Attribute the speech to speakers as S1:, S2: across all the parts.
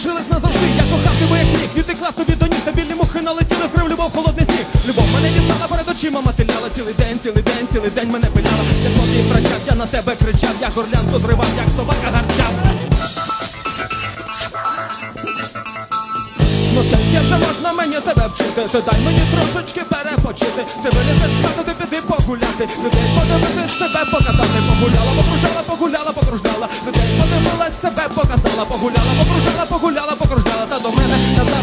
S1: Бачу, ти клас тобі до ніг, та білі мухи налетіли крив, любов, холодний сніг. Любов мене дістала перед очима, мотиляла цілий день, цілий день, цілий день мене пиляла. Я спокій втрачав, я на тебе кричав, я горлянку зривав, як собака гарчав. Скільки вже можна мені тебе вчити? Ти дай мені трошечки перепочити. Ти вилізе з хати, ти піди погуляти. Людей подивитись себе показати. Погуляла, покружляла, погуляла, покружляла. Людей подивилась себе показала. Погуляла, покружляла,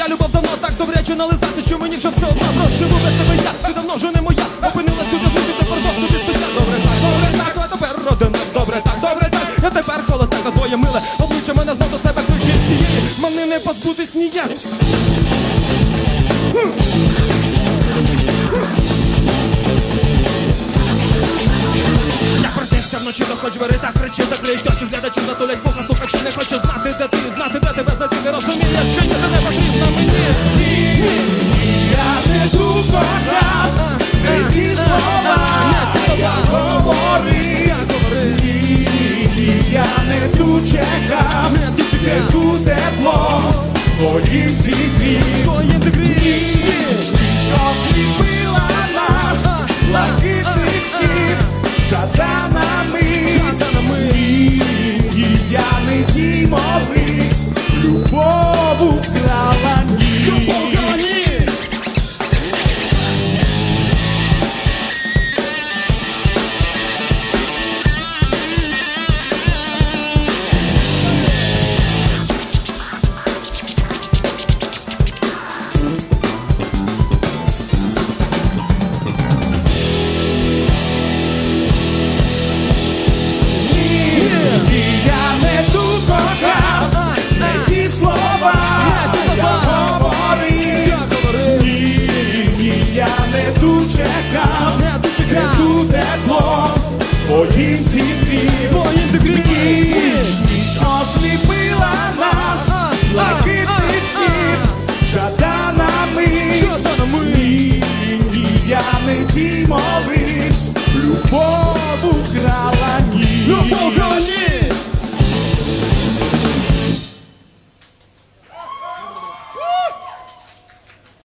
S2: я любов
S1: давно так добряче нализати, що мені вже все одно. Проживу без тебе я, ти давно вже не моя, опинилась тут, тут, ти тепер Бог тобі суддя. Добре так, добре так, а тепер родина, добре так, добре так, я тепер холостак, а твоє миле, обличчя мене знов до себе кличе цієї, мене не позбутись ніяк. Вночі, то хоч бери так кричи, так клей очі глядачі затулять вуха, слухачі не хоче знати, де ти, знати, де тебе
S2: Я не ту чекав,
S1: не
S2: дочекав тепло, своїм зігрів.
S1: твоїм ти гріх.
S2: Ніч,
S1: ніч